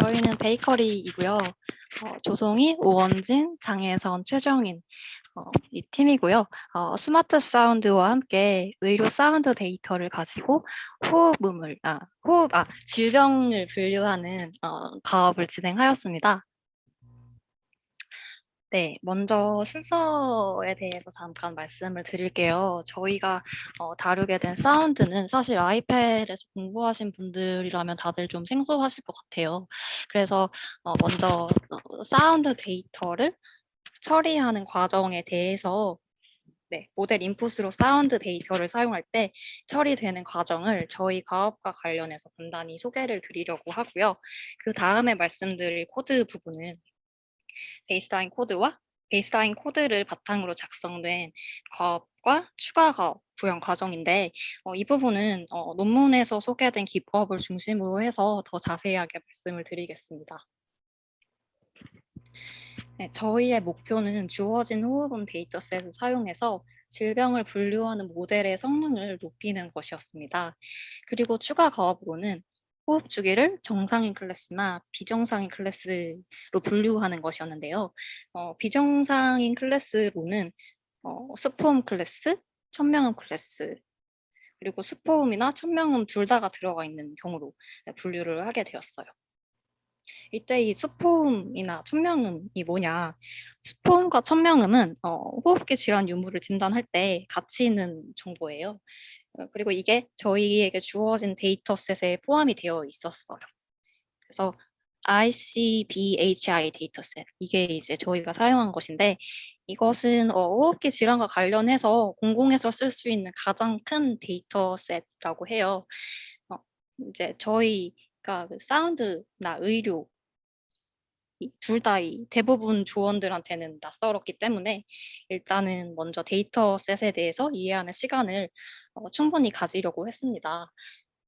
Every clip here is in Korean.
저희는 베이커리이고요. 어, 조송이, 오원진, 장혜선, 최정인 어, 이 팀이고요. 어, 스마트 사운드와 함께 의료 사운드 데이터를 가지고 호흡음을, 아, 호흡, 아, 질병을 분류하는 어, 가업을 진행하였습니다. 네, 먼저 순서에 대해서 잠깐 말씀을 드릴게요. 저희가 어, 다루게 된 사운드는 사실 아이패드에서 공부하신 분들이라면 다들 좀 생소하실 것 같아요. 그래서 어, 먼저 어, 사운드 데이터를 처리하는 과정에 대해서 네, 모델 인풋으로 사운드 데이터를 사용할 때 처리되는 과정을 저희 과업과 관련해서 간단히 소개를 드리려고 하고요. 그 다음에 말씀드릴 코드 부분은 베이스라인 코드와 베이스라인 코드를 바탕으로 작성된 가업과 추가 가업 구현 과정인데 어, 이 부분은 어, 논문에서 소개된 기법을 중심으로 해서 더 자세하게 말씀을 드리겠습니다. 네, 저희의 목표는 주어진 호흡음 데이터셋을 사용해서 질병을 분류하는 모델의 성능을 높이는 것이었습니다. 그리고 추가 가업으로는 호흡 주기를 정상인 클래스나 비정상인 클래스로 분류하는 것이었는데요. 어, 비정상인 클래스로는 어, 스포음 클래스, 천명음 클래스, 그리고 스포음이나 천명음 둘 다가 들어가 있는 경우로 네, 분류를 하게 되었어요. 이때 이 수포음이나 천명음이 뭐냐? 수포음과 천명음은 어, 호흡기 질환 유무를 진단할 때 같이 있는 정보예요. 어, 그리고 이게 저희에게 주어진 데이터셋에 포함이 되어 있었어요. 그래서 ICBHI 데이터셋 이게 이제 저희가 사용한 것인데 이것은 어, 호흡기 질환과 관련해서 공공에서 쓸 수 있는 가장 큰 데이터셋이라고 해요. 어, 이제 저희가 그 사운드나 의료 둘다이 대부분 조원들한테는 낯설었기 때문에 일단은 먼저 데이터셋에 대해서 이해하는 시간을 어, 충분히 가지려고 했습니다.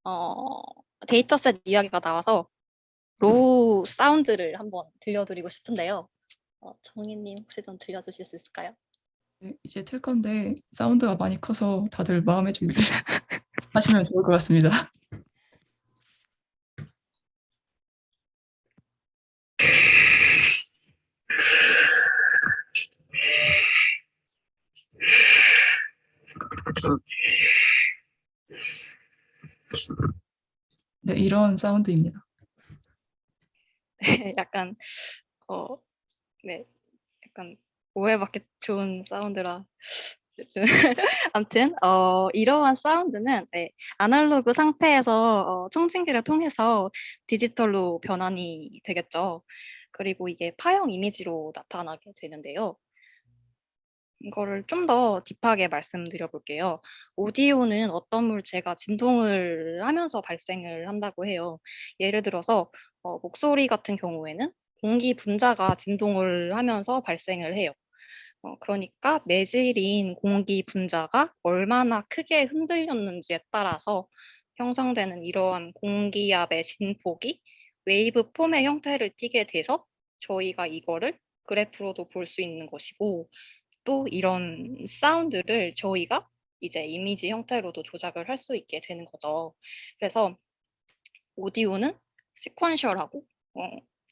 어, 데이터셋 이야기가 나와서 로우 사운드를 한번 들려드리고 싶은데요. 어, 정희님 혹시 좀 들려주실 수 있을까요? 네, 이제 틀 건데 사운드가 많이 커서 다들 마음의 준비 하시면 좋을 것 같습니다. 네, 이런 사운드입니다. 네, 약간 어, 네, 약간 오해받기 좋은 사운드라 좀 아무튼 어, 이러한 사운드는 네, 아날로그 상태에서 어, 청진기를 통해서 디지털로 변환이 되겠죠. 그리고 이게 파형 이미지로 나타나게 되는데요. 이거를 좀 더 딥하게 말씀드려 볼게요. 오디오는 어떤 물체가 진동을 하면서 발생을 한다고 해요. 예를 들어서 어, 목소리 같은 경우에는 공기 분자가 진동을 하면서 발생을 해요. 어, 그러니까 매질인 공기 분자가 얼마나 크게 흔들렸는지에 따라서 형성되는 이러한 공기압의 진폭이 웨이브 폼의 형태를 띠게 돼서 저희가 이거를 그래프로도 볼 수 있는 것이고 또 이런 사운드를 저희가 이제 이미지 형태로도 조작을 할 수 있게 되는 거죠. 그래서 오디오는 시퀀셜하고 어,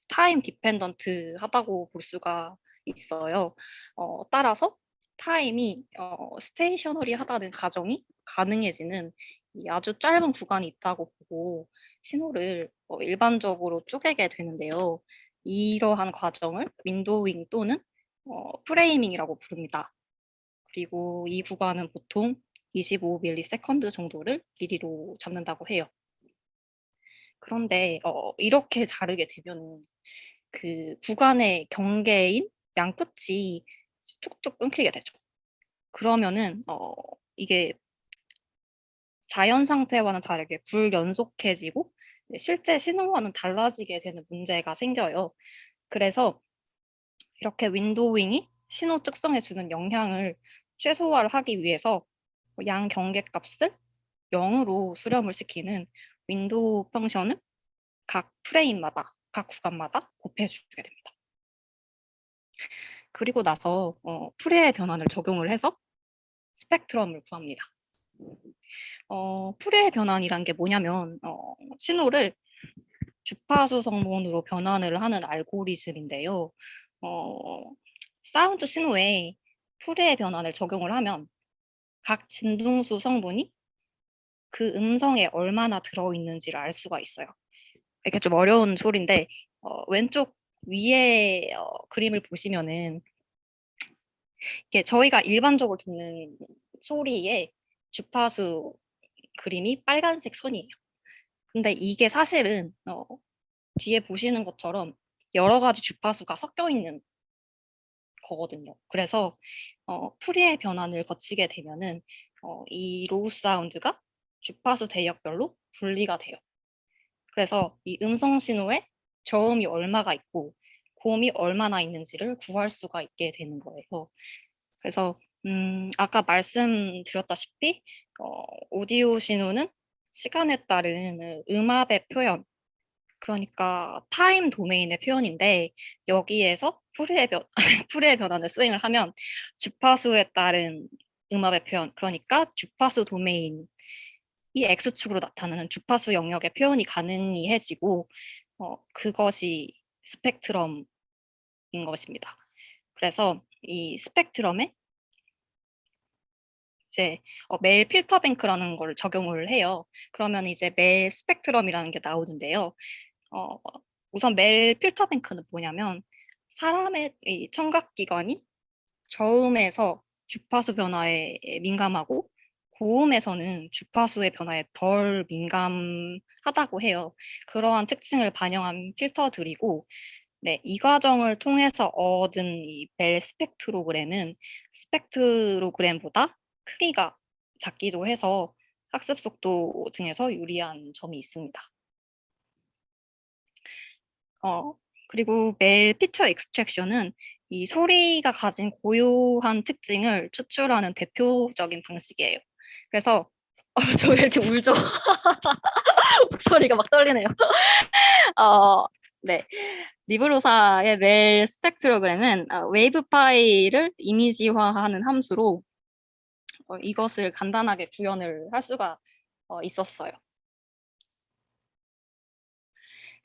타임 디펜던트 하다고 볼 수가 있어요. 어, 따라서 타임이 어, 스테이셔너리 하다는 가정이 가능해지는 이 아주 짧은 구간이 있다고 보고 신호를 어, 일반적으로 쪼개게 되는데요. 이러한 과정을 윈도잉 또는 어, 프레이밍이라고 부릅니다. 그리고 이 구간은 보통 25ms 정도를 길이로 잡는다고 해요. 그런데 어, 이렇게 자르게 되면 그 구간의 경계인 양 끝이 툭툭 끊기게 되죠. 그러면은 어, 이게 자연 상태와는 다르게 불연속해지고 실제 신호와는 달라지게 되는 문제가 생겨요. 그래서 이렇게 윈도잉이 신호 특성에 주는 영향을 최소화를 하기 위해서 양 경계값을 0으로 수렴을 시키는 윈도우 펑션을 각 프레임마다, 각 구간마다 곱해주게 됩니다. 그리고 나서 어, 프레의 변환을 적용을 해서 스펙트럼을 구합니다. 어, 프레의 변환이란 게 뭐냐면 어, 신호를 주파수 성분으로 변환을 하는 알고리즘인데요. 어, 사운드 신호에 푸르의 변환을 적용을 하면 각 진동수 성분이 그 음성에 얼마나 들어있는지를 알 수가 있어요. 이게 좀 어려운 소리인데 어, 왼쪽 위에 어, 그림을 보시면은 이게 저희가 일반적으로 듣는 소리의 주파수 그림이 빨간색 선이에요. 근데 이게 사실은 어, 뒤에 보시는 것처럼 여러 가지 주파수가 섞여 있는 거거든요. 그래서 어, 프리의 변환을 거치게 되면은 어, 이 로우 사운드가 주파수 대역별로 분리가 돼요. 그래서 이 음성 신호에 저음이 얼마가 있고 고음이 얼마나 있는지를 구할 수가 있게 되는 거예요. 그래서 음, 아까 말씀드렸다시피 어, 오디오 신호는 시간에 따른 음압의 표현, 그러니까 타임 도메인의 표현인데 여기에서 푸르의 변 푸르의 변환을 수행을 하면 주파수에 따른 음압의 표현, 그러니까 주파수 도메인 이 x축으로 나타나는 주파수 영역의 표현이 가능해지고 어, 그것이 스펙트럼인 것입니다. 그래서 이 스펙트럼에 이제 어, 멜 필터뱅크라는 걸 적용을 해요. 그러면 이제 멜 스펙트럼이라는 게 나오는데요. 어, 우선 멜 필터뱅크는 뭐냐면 사람의 이 청각기관이 저음에서 주파수 변화에 민감하고 고음에서는 주파수의 변화에 덜 민감하다고 해요. 그러한 특징을 반영한 필터들이고 네, 이 과정을 통해서 얻은 이 벨 스펙트로그램은 스펙트로그램보다 크기가 작기도 해서 학습 속도 등에서 유리한 점이 있습니다. 어, 그리고 멜 피처 익스트랙션은 이 소리가 가진 고유한 특징을 추출하는 대표적인 방식이에요. 그래서 어, 저 왜 이렇게 울죠? 목소리가 막 떨리네요. 어, 네. 리브로사의 멜 스펙트로그램은 어, 웨이브 파일을 이미지화하는 함수로 어, 이것을 간단하게 구현을 할 수가 어, 있었어요.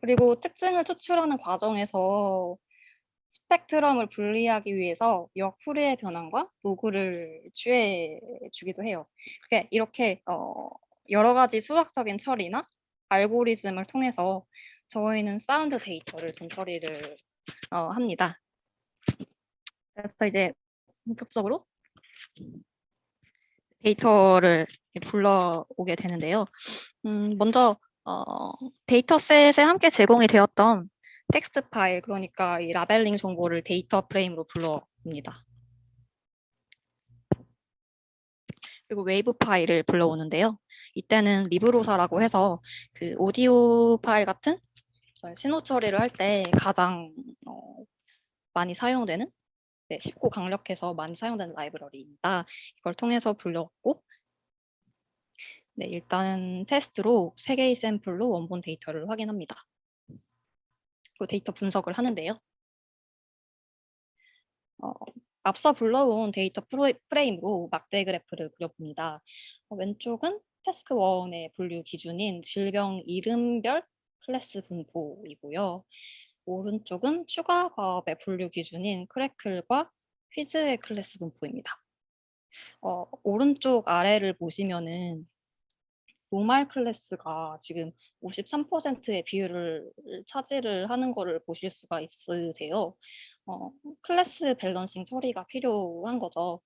그리고 특징을 추출하는 과정에서 스펙트럼을 분리하기 위해서 역풀이의 변환과 도구를 취해 주기도 해요. 이렇게 어, 여러 가지 수학적인 처리나 알고리즘을 통해서 저희는 사운드 데이터를 전처리를 어, 합니다. 그래서 이제 본격적으로 데이터를 불러오게 되는데요. 음, 먼저 어, 데이터셋에 함께 제공이 되었던 텍스트 파일, 그러니까 이 라벨링 정보를 데이터 프레임으로 불러옵니다. 그리고 웨이브 파일을 불러오는데요. 이때는 리브로사라고 해서 그 오디오 파일 같은 신호 처리를 할 때 가장 어, 많이 사용되는 네, 쉽고 강력해서 많이 사용되는 라이브러리입니다. 이걸 통해서 불렸고 네, 일단 테스트로 3개의 샘플로 원본 데이터를 확인합니다. 그 데이터 분석을 하는데요. 어, 앞서 불러온 데이터 프레임으로 막대 그래프를 그려봅니다. 어, 왼쪽은 태스크 1의 분류 기준인 질병 이름별 클래스 분포이고요. 오른쪽은 추가 과업의 분류 기준인 크래클과 퀴즈의 클래스 분포입니다. 어, 오른쪽 아래를 보시면은 노말 클래스가 지금 53%의 비율을 차지를 하는 것을 보실 수가 있으세요. 어, 클래스 밸런싱 처리가 필요한 거죠.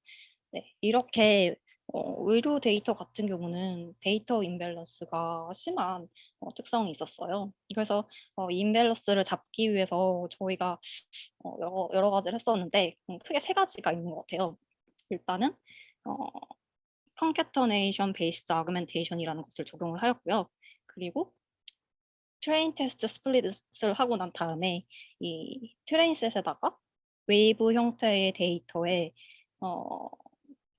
네, 이렇게 어, 의료 데이터 같은 경우는 데이터 인밸런스가 심한 어, 특성이 있었어요. 그래서 어, 이 인밸런스를 잡기 위해서 저희가 어, 여러, 여러 가지를 했었는데 음, 크게 세 가지가 있는 것 같아요. 일단은 어, concatenation based augmentation이라는 것을 적용을 하였고요. 그리고 트레인 테스트 스플릿을 하고 난 다음에 이 트레인 셋에다가 웨이브 형태의 데이터에 어,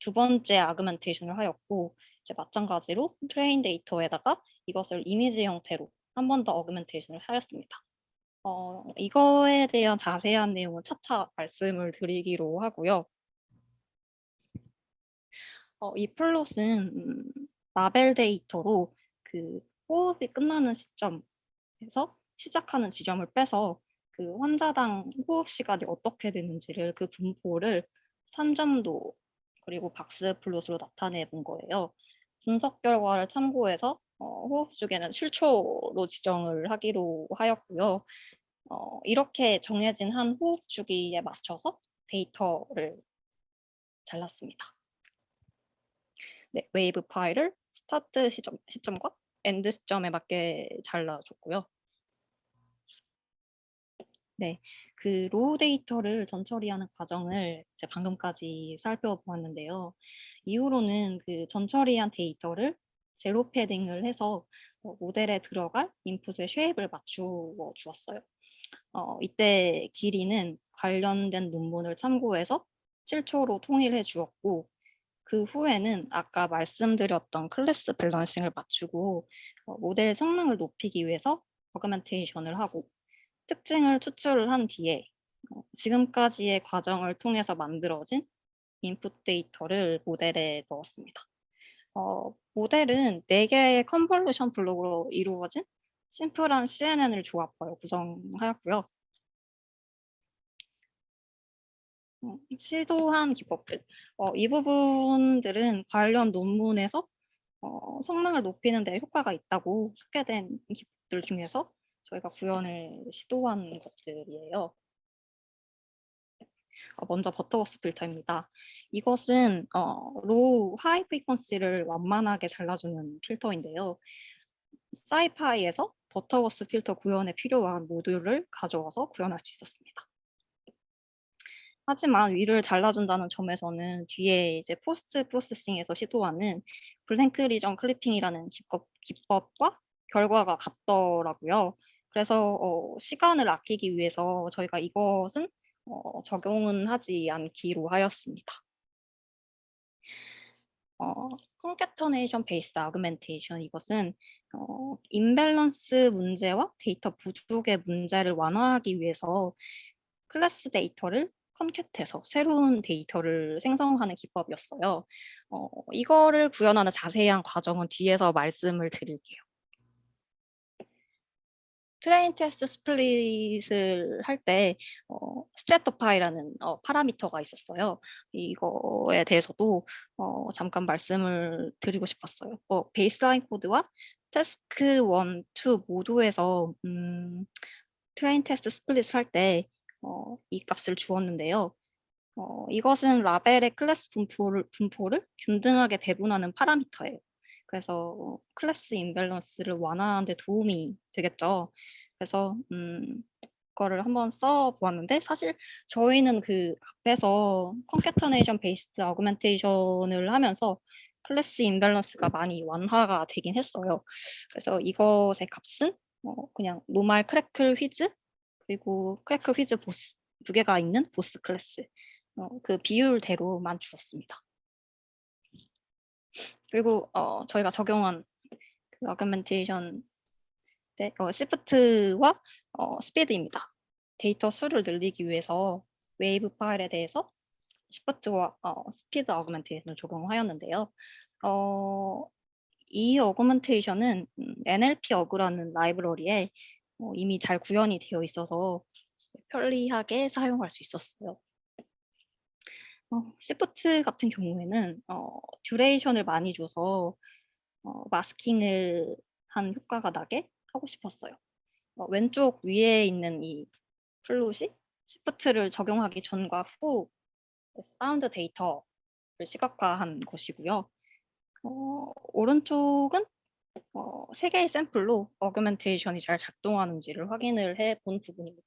두 번째 아그멘테이션을 하였고 이제 마찬가지로 트레인 데이터에다가 이것을 이미지 형태로 한 번 더 어그멘테이션을 하였습니다. 어, 이거에 대한 자세한 내용은 차차 말씀을 드리기로 하고요. 어, 이 플롯은 음, 라벨 데이터로 그 호흡이 끝나는 시점에서 시작하는 지점을 빼서 그 환자당 호흡 시간이 어떻게 되는지를 그 분포를 산점도 그리고 박스 플롯으로 나타내 본 거예요. 분석 결과를 참고해서 어, 호흡 주기는 7초로 지정을 하기로 하였고요. 어, 이렇게 정해진 한 호흡 주기에 맞춰서 데이터를 잘랐습니다. 네, 웨이브 파일을 스타트 시점, 시점과 엔드 시점에 맞게 잘라줬고요. 네, 그 로우 데이터를 전처리하는 과정을 이제 방금까지 살펴보았는데요. 이후로는 그 전처리한 데이터를 제로 패딩을 해서 어, 모델에 들어갈 인풋의 쉐입을 맞추어 주었어요. 어, 이때 길이는 관련된 논문을 참고해서 7초로 통일해 주었고 그 후에는 아까 말씀드렸던 클래스 밸런싱을 맞추고 어, 모델 성능을 높이기 위해서 어그멘테이션을 하고 특징을 추출을 한 뒤에 어, 지금까지의 과정을 통해서 만들어진 인풋 데이터를 모델에 넣었습니다. 어, 모델은 4개의 컨볼루션 블록으로 이루어진 심플한 CNN을 조합하여 구성하였고요. 시도한 기법들. 어, 이 부분들은 관련 논문에서 어, 성능을 높이는 데 효과가 있다고 소개된 기법들 중에서 저희가 구현을 시도한 것들이에요. 어, 먼저 버터워스 필터입니다. 이것은 어, 로우 하이 프리퀀시를 완만하게 잘라주는 필터인데요. 사이파이에서 버터워스 필터 구현에 필요한 모듈을 가져와서 구현할 수 있었습니다. 하지만 위를 잘라준다는 점에서는 뒤에 이제 포스트 프로세싱에서 시도하는 블랭크 리전 클리핑이라는 기법, 기법 과 결과가 같더라고요. 그래서 어, 시간을 아끼기 위해서 저희가 이것은 어, 적용은 하지 않기로 하였습니다. 어, 콘캐터네이션 베이스드 아그멘테이션 이것은 어, 임밸런스 문제와 데이터 부족의 문제를 완화하기 위해서 클래스 데이터를 컨캣해서 새로운 데이터를 생성하는 기법이었어요. 어, 이거를 구현하는 자세한 과정은 뒤에서 말씀을 드릴게요. 트레인 테스트 스플릿을 할때 어, 스트레토파이라는 어, 파라미터가 있었어요. 이거에 대해서도 어, 잠깐 말씀을 드리고 싶었어요. 어, 베이스라인 코드와 태스크 1, 2 모두에서 음, 트레인 테스트 스플릿을 할 때 어, 이 값을 주었는데요. 어, 이것은 라벨의 클래스 분포를, 분포를 균등하게 배분하는 파라미터예요. 그래서 어, 클래스 임밸런스를 완화하는 데 도움이 되겠죠. 그래서 음, 그거를 한번 써보았는데 사실 저희는 그 앞에서 컨캐터네이션 베이스드 어그멘테이션을 하면서 클래스 임밸런스가 많이 완화가 되긴 했어요. 그래서 이것의 값은 어, 그냥 노말 크래클 휘즈 그리고 크래클 휘즈 보스 두 개가 있는 보스 클래스 어, 그 비율대로만 주었습니다. 그리고 어, 저희가 적용한 그 어그멘테이션 네, 어, 시프트와 어, 스피드입니다. 데이터 수를 늘리기 위해서 웨이브 파일에 대해서 시프트와 어, 스피드 어그멘테이션을 적용하였는데요. 어, 이 어그멘테이션은 음, NLP 어그라는 라이브러리에 어, 이미 잘 구현이 되어 있어서 편리하게 사용할 수 있었어요. 어, 시프트 같은 경우에는 어, 듀레이션을 많이 줘서 어, 마스킹을 한 효과가 나게 하고 싶었어요. 어, 왼쪽 위에 있는 이 플롯이 시프트를 적용하기 전과 후 사운드 데이터를 시각화한 것이고요. 어, 오른쪽은 어, 세 개의 샘플로 어그멘테이션이 잘 작동하는지를 확인을 해 본 부분입니다.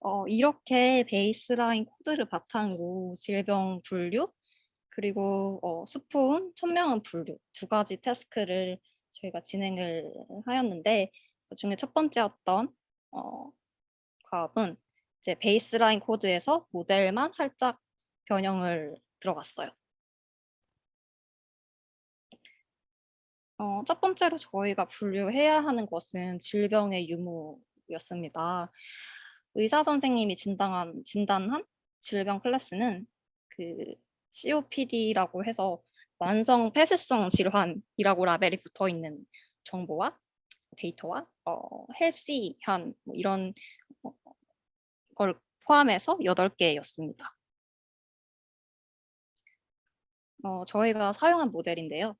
어, 이렇게 베이스라인 코드를 바탕으로 질병 분류 그리고 어, 수포음, 천명음 분류 두 가지 태스크를 저희가 진행을 하였는데 그 중에 첫 번째였던 어, 과업은 이제 베이스라인 코드에서 모델만 살짝 변형을 들어갔어요. 어, 첫 번째로 저희가 분류해야 하는 것은 질병의 유무였습니다. 의사 선생님이 진단한, 진단한 질병 클래스는 그 COPD라고 해서 만성 폐쇄성 질환이라고 라벨이 붙어 있는 정보와 데이터와 어, 헬시한 뭐 이런 어, 걸 포함해서 8개였습니다. 어, 저희가 사용한 모델인데요.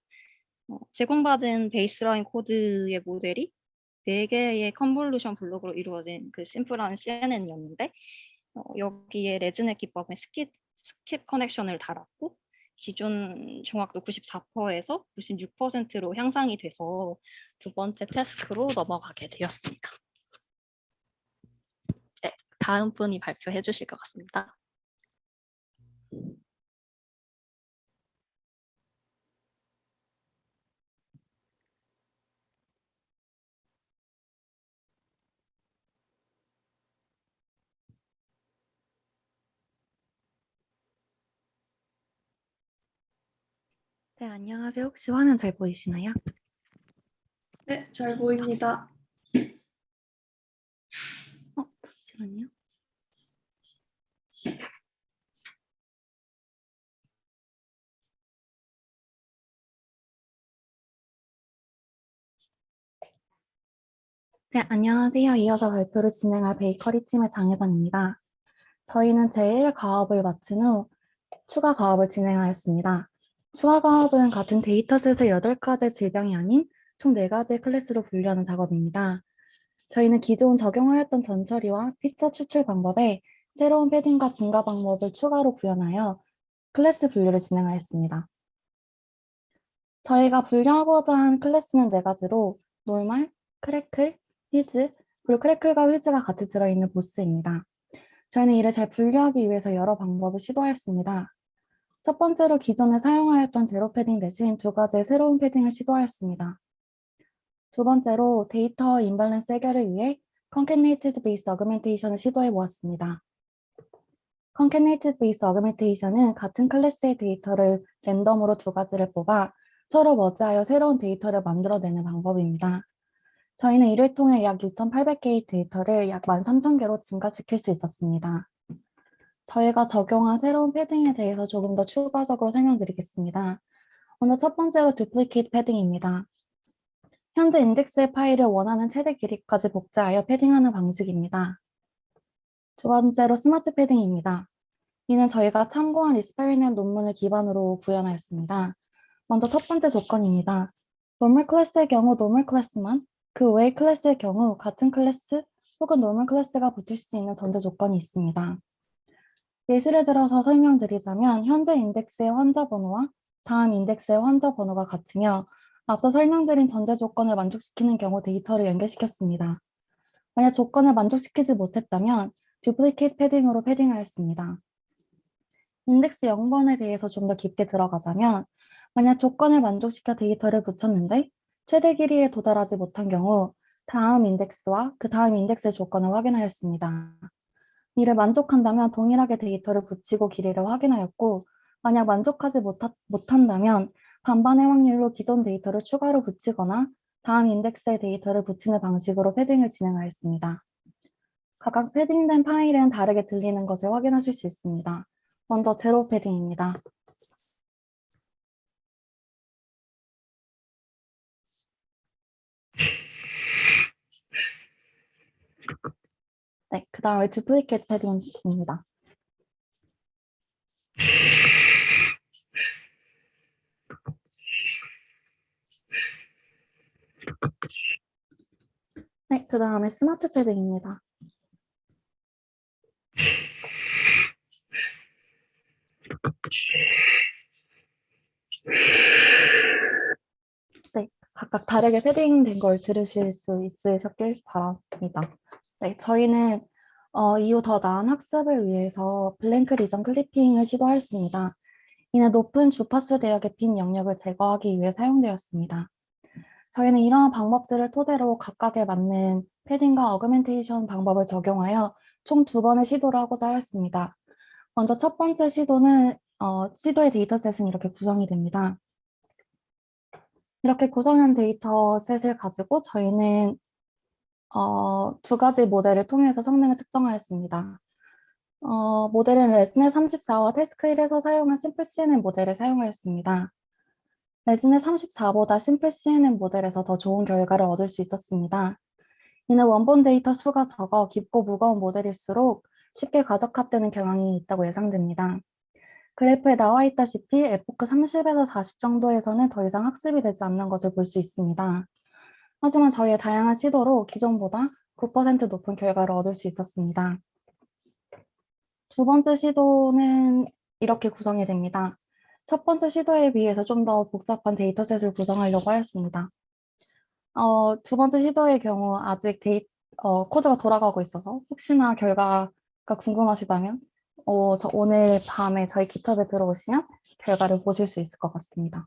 어, 제공받은 베이스라인 코드의 모델이 4개의 컨볼루션 블록으로 이루어진 그 심플한 CNN이었는데 어, 여기에 레즈넷 기법의 스킵, 스킵 커넥션을 달았고 기존 정확도 94%에서 96%로 향상이 돼서 두 번째 태스크로 넘어가게 되었습니다. 네, 다음 분이 발표해 주실 것 같습니다. 네, 안녕하세요. 혹시 화면 잘 보이시나요? 네, 잘 보입니다. 어, 잠시만요. 네, 안녕하세요. 이어서 발표를 진행할 베이커리 팀의 장혜선입니다. 저희는 제1 가업을 마친 후 추가 가업을 진행하였습니다. 가업은 같은 데이터셋을 8가지 질병이 아닌 총 4가지 클래스로 분류하는 작업입니다. 저희는 기존 적용하였던 전처리와 피처 추출 방법에 새로운 패딩과 증가 방법을 추가로 구현하여 클래스 분류를 진행하였습니다. 저희가 분류하고자 한 클래스는 네 가지로 노멀, 크래클, 휘즈, 그리고 크래클과 휘즈가 같이 들어있는 보스입니다. 저희는 이를 잘 분류하기 위해서 여러 방법을 시도하였습니다. 첫 번째로 기존에 사용하였던 제로 패딩 대신 두 가지의 새로운 패딩을 시도하였습니다. 두 번째로 데이터 임밸런스 해결을 위해 Concatenated Base Augmentation을 시도해 보았습니다. Concatenated Base Augmentation은 같은 클래스의 데이터를 랜덤으로 두 가지를 뽑아 서로 머지하여 새로운 데이터를 만들어내는 방법입니다. 저희는 이를 통해 약 6,800개의 데이터를 약 13,000개로 증가시킬 수 있었습니다. 저희가 적용한 새로운 패딩에 대해서 조금 더 추가적으로 설명드리겠습니다. 먼저 첫 번째로 duplicate 패딩입니다. 현재 인덱스의 파일을 원하는 최대 길이까지 복제하여 패딩하는 방식입니다. 두 번째로 스마트 패딩입니다. 이는 저희가 참고한 리스파이넷 논문을 기반으로 구현하였습니다. 먼저 첫 번째 조건입니다. 노멀 클래스의 경우 노멀 클래스만, 그 외의 클래스의 경우 같은 클래스 혹은 노멀 클래스가 붙을 수 있는 전제 조건이 있습니다. 예시를 들어서 설명드리자면 현재 인덱스의 환자 번호와 다음 인덱스의 환자 번호가 같으며 앞서 설명드린 전제 조건을 만족시키는 경우 데이터를 연결시켰습니다. 만약 조건을 만족시키지 못했다면 듀플리케이트 패딩으로 패딩하였습니다. 인덱스 0번에 대해서 좀 더 깊게 들어가자면 만약 조건을 만족시켜 데이터를 붙였는데 최대 길이에 도달하지 못한 경우 다음 인덱스와 그 다음 인덱스의 조건을 확인하였습니다. 이를 만족한다면 동일하게 데이터를 붙이고 길이를 확인하였고 만약 만족하지 못하, 못한다면 반반의 확률로 기존 데이터를 추가로 붙이거나 다음 인덱스의 데이터를 붙이는 방식으로 패딩을 진행하였습니다. 각각 패딩된 파일은 다르게 들리는 것을 확인하실 수 있습니다. 먼저 제로 패딩입니다. 네, 그 다음에 두플리케이트 패딩입니다. 네, 그 다음에 스마트 패딩입니다. 네, 각각 다르게 패딩 된 걸 들으실 수 있으셨길 바랍니다. 네, 저희는 어, 이후 더 나은 학습을 위해서 블랭크 리전 클리핑을 시도하였습니다. 이는 높은 주파수 대역의 빈 영역을 제거하기 위해 사용되었습니다. 저희는 이러한 방법들을 토대로 각각에 맞는 패딩과 어그멘테이션 방법을 적용하여 총 두 번의 시도를 하고자 하였습니다. 먼저 첫 번째 시도는 어, 시도의 데이터셋은 이렇게 구성이 됩니다. 이렇게 구성한 데이터셋을 가지고 저희는 어, 두 가지 모델을 통해서 성능을 측정하였습니다. 어, 모델은 레스넷 34와 태스크 1에서 사용한 심플 CNN 모델을 사용하였습니다. 레진의 34보다 심플 CNN 모델에서 더 좋은 결과를 얻을 수 있었습니다. 이는 원본 데이터 수가 적어 깊고 무거운 모델일수록 쉽게 과적합되는 경향이 있다고 예상됩니다. 그래프에 나와 있다시피 에포크 30에서 40 정도에서는 더 이상 학습이 되지 않는 것을 볼 수 있습니다. 하지만 저희의 다양한 시도로 기존보다 9% 높은 결과를 얻을 수 있었습니다. 두 번째 시도는 이렇게 구성이 됩니다. 첫 번째 시도에 비해서 좀 더 복잡한 데이터셋을 구성하려고 하였습니다. 어, 두 번째 시도의 경우 아직 데이, 어, 코드가 돌아가고 있어서 혹시나 결과가 궁금하시다면 어, 저 오늘 밤에 저희 깃허브에 들어오시면 결과를 보실 수 있을 것 같습니다.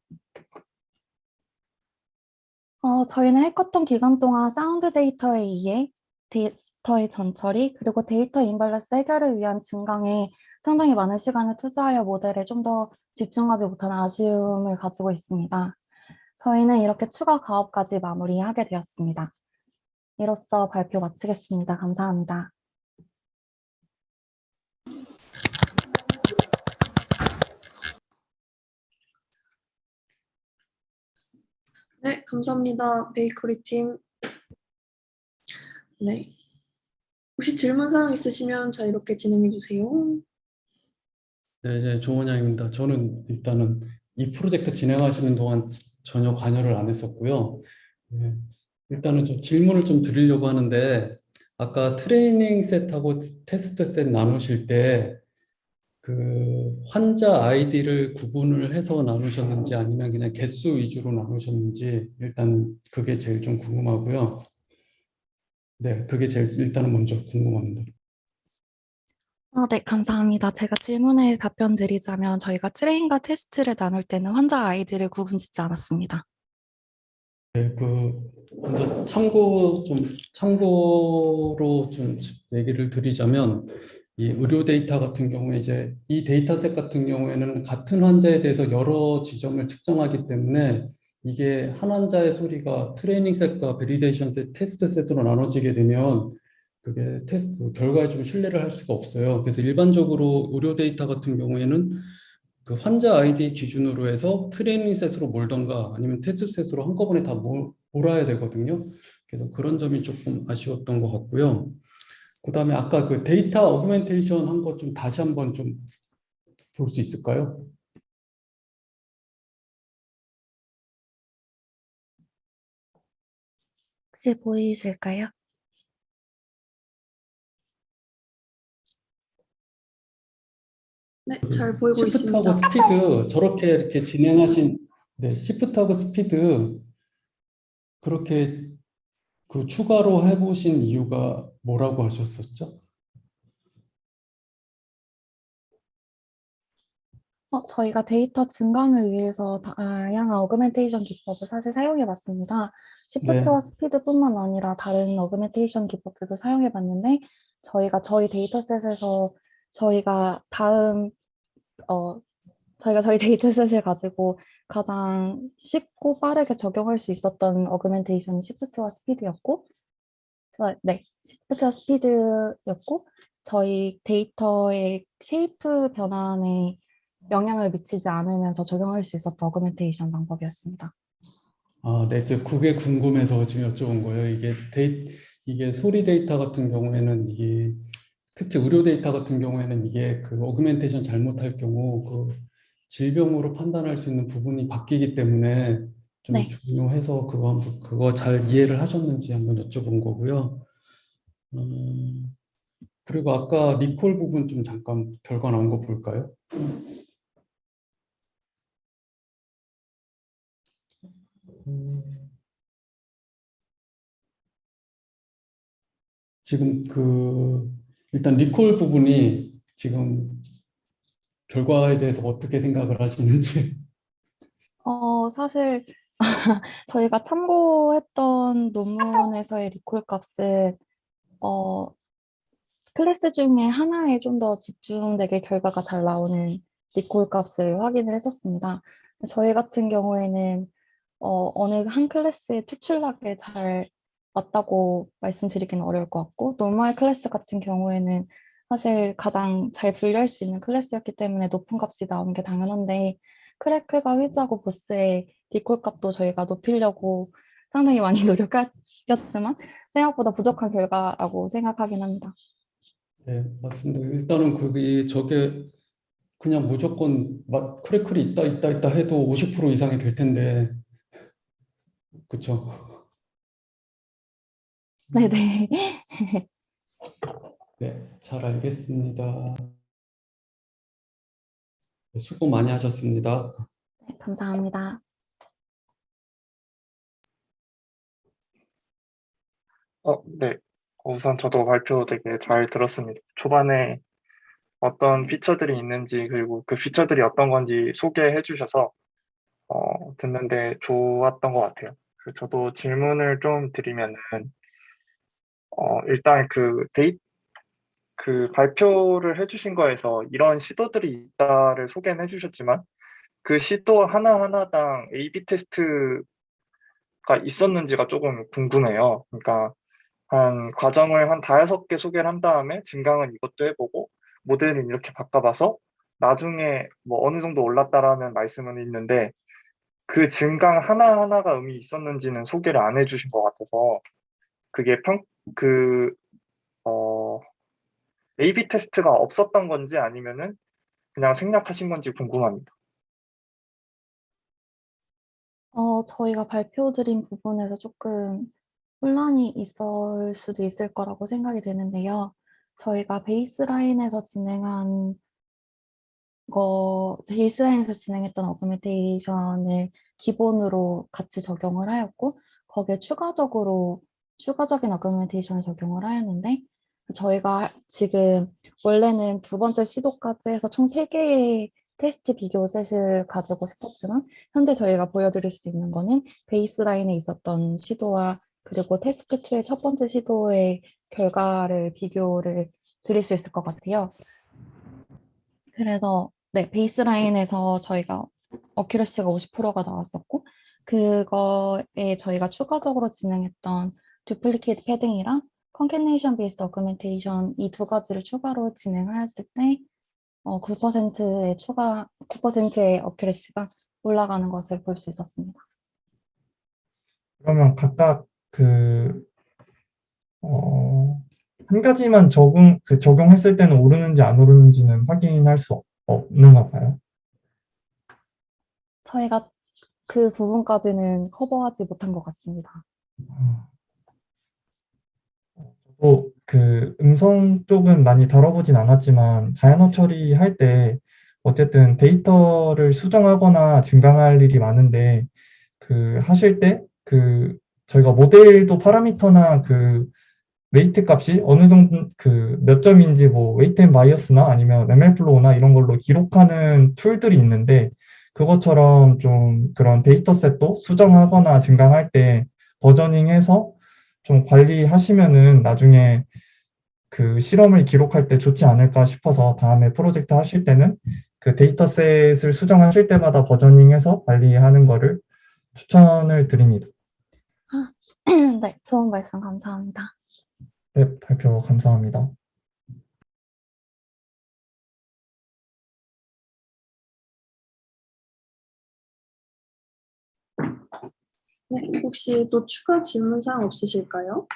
어, 저희는 해커톤 기간 동안 사운드 데이터에 의해 데이터의 전처리 그리고 데이터 인밸런스 해결을 위한 증강에 상당히 많은 시간을 투자하여 모델에 좀 더 집중하지 못한 아쉬움을 가지고 있습니다. 저희는 이렇게 추가 가업까지 마무리하게 되었습니다. 이로써 발표 마치겠습니다. 감사합니다. 네, 감사합니다. 베이커리 팀. 네. 혹시 질문 사항 있으시면 자유롭게 진행해 주세요. 네, 네, 조원양입니다. 저는 일단은 이 프로젝트 진행하시는 동안 전혀 관여를 안 했었고요. 네, 일단은 좀 질문을 좀 드리려고 하는데 아까 트레이닝 셋하고 테스트 셋 나누실 때 그 환자 아이디를 구분을 해서 나누셨는지 아니면 그냥 개수 위주로 나누셨는지 일단 그게 제일 좀 궁금하고요. 네, 그게 제일 일단은 먼저 궁금합니다. 아, 네, 감사합니다. 제가 질문에 답변 드리자면 저희가 트레인과 테스트를 나눌 때는 환자 아이디를 구분 짓지 않았습니다. 네, 그 먼저 참고 좀 참고로 좀 얘기를 드리자면 이 의료 데이터 같은 경우에 이제 이 데이터셋 같은 경우에는 같은 환자에 대해서 여러 지점을 측정하기 때문에 이게 한 환자의 소리가 트레이닝 셋과 베리데이션 셋, 테스트 셋으로 나눠지게 되면 그게 테스트 그 결과에 좀 신뢰를 할 수가 없어요. 그래서 일반적으로 의료 데이터 같은 경우에는 그 환자 아이디 기준으로 해서 트레이닝 셋으로 몰던가 아니면 테스트 셋으로 한꺼번에 다 몰, 몰아야 되거든요. 그래서 그런 점이 조금 아쉬웠던 것 같고요. 그 다음에 아까 그 데이터 어그멘테이션 한 것 좀 다시 한번 좀 볼 수 있을까요? 혹시 보이실까요? 네, 잘 보이고 시프트하고 있습니다. 스피드 저렇게 이렇게 진행하신 네, 시프트하고 스피드 그렇게 그 추가로 해보신 이유가 뭐라고 하셨었죠? 어, 저희가 데이터 증강을 위해서 다양한 어그멘테이션 기법을 사실 사용해 봤습니다. 시프트와 스피드뿐만 아니라 다른 어그멘테이션 기법들도 사용해 봤는데 저희가 저희 데이터셋에서 저희가 다음 어 저희가 저희 데이터셋을 가지고 가장 쉽고 빠르게 적용할 수 있었던 어그멘테이션이 시프트와 스피드였고 저- 네, 시프트와 스피드였고 저희 데이터의 쉐이프 변환에 영향을 미치지 않으면서 적용할 수 있었던 어그멘테이션 방법이었습니다. 아, 네, 저 그게 궁금해서 지금 여쭤본 거예요. 이게 데이, 이게 소리 데이터 같은 경우에는 이게 특히 의료 데이터 같은 경우에는 이게 그 어그멘테이션 잘못할 경우 그 질병으로 판단할 수 있는 부분이 바뀌기 때문에 좀 네. 중요해서 그거 한번 그거 잘 이해를 하셨는지 한번 여쭤본 거고요. 음, 그리고 아까 리콜 부분 좀 잠깐 결과 나온 거 볼까요? 음. 지금 그 일단 리콜 부분이 지금 결과에 대해서 어떻게 생각을 하시는지 어, 사실 저희가 참고했던 논문에서의 리콜 값은 어, 클래스 중에 하나에 좀 더 집중되게 결과가 잘 나오는 리콜 값을 확인을 했었습니다. 저희 같은 경우에는 어, 어느 한 클래스의 특출나게 잘 맞다고 말씀드리기는 어려울 것 같고 노멀 클래스 같은 경우에는 사실 가장 잘 분류할 수 있는 클래스였기 때문에 높은 값이 나오는 게 당연한데 크래클과 휘즈하고 보스의 디콜 값도 저희가 높이려고 상당히 많이 노력했지만 생각보다 부족한 결과라고 생각하긴 합니다. 네, 맞습니다. 일단은 그게 저게 그냥 무조건 막 크래클이 있다 있다 있다 해도 50% 이상이 될 텐데 그쵸? 네네. 네, 잘 알겠습니다. 네, 수고 많이 하셨습니다. 네, 감사합니다. 어, 네. 우선 저도 발표 되게 잘 들었습니다. 초반에 어떤 피처들이 있는지 그리고 그 피처들이 어떤 건지 소개해 주셔서 어, 듣는데 좋았던 것 같아요. 그래서 저도 질문을 좀 드리면은 어, 일단 그 데이 그 발표를 해주신 거에서 이런 시도들이 있다를 소개는 해주셨지만 그 시도 하나하나당 A/B 테스트가 있었는지가 조금 궁금해요. 그러니까 한 과정을 한 다섯 개 소개를 한 다음에 증강은 이것도 해보고 모델은 이렇게 바꿔봐서 나중에 뭐 어느 정도 올랐다라는 말씀은 있는데 그 증강 하나하나가 의미 있었는지는 소개를 안 해주신 것 같아서 그게 평, 그, 어, A/B 테스트가 없었던 건지 아니면은 그냥 생략하신 건지 궁금합니다. 어, 저희가 발표드린 부분에서 조금 혼란이 있을 수도 있을 거라고 생각이 되는데요. 저희가 베이스라인에서 진행한 거, 베이스라인에서 진행했던 어그멘테이션을 기본으로 같이 적용을 하였고, 거기에 추가적으로, 추가적인 어그멘테이션을 적용을 하였는데, 저희가 지금 원래는 두 번째 시도까지 해서 총 세개의 테스트 비교 셋을 가지고 싶었지만, 현재 저희가 보여드릴 수 있는 거는 베이스라인에 있었던 시도와 그리고 태스크 2의 첫 번째 시도의 결과를 비교를 드릴 수 있을 것 같아요. 그래서 네, 베이스라인에서 저희가 어큐러시가 50%가 나왔었고 그거에 저희가 추가적으로 진행했던 두플리케이트 패딩이랑 컨캐네이션 베이스드 어그멘테이션 이 두 가지를 추가로 진행하였을 때 어, 9%의 추가 9%의 어큐러시가 올라가는 것을 볼 수 있었습니다. 그러면 각각 그, 어, 한 가지만 적응, 그 적용했을 때는 오르는지 안 오르는지는 확인할 수 없- 없는가 봐요. 저희가 그 부분까지는 커버하지 못한 것 같습니다. 또그 음성 쪽은 많이 다뤄보진 않았지만 자연어 처리할 때 어쨌든 데이터를 수정하거나 증강할 일이 많은데 그 하실 때 그 저희가 모델도 파라미터나 그 웨이트 값이 어느 정도 그 몇 점인지 뭐 웨이트 앤 바이어스나 아니면 MLflow나 이런 걸로 기록하는 툴들이 있는데 그것처럼 좀 그런 데이터셋도 수정하거나 증강할 때 버저닝해서 좀 관리하시면은 나중에 그 실험을 기록할 때 좋지 않을까 싶어서 다음에 프로젝트 하실 때는 그 데이터셋을 수정하실 때마다 버저닝해서 관리하는 거를 추천을 드립니다. 네, 좋은 말씀 감사합니다. 네, 발표 감사합니다. 네, 혹시 또 추가 질문사항 없으실까요?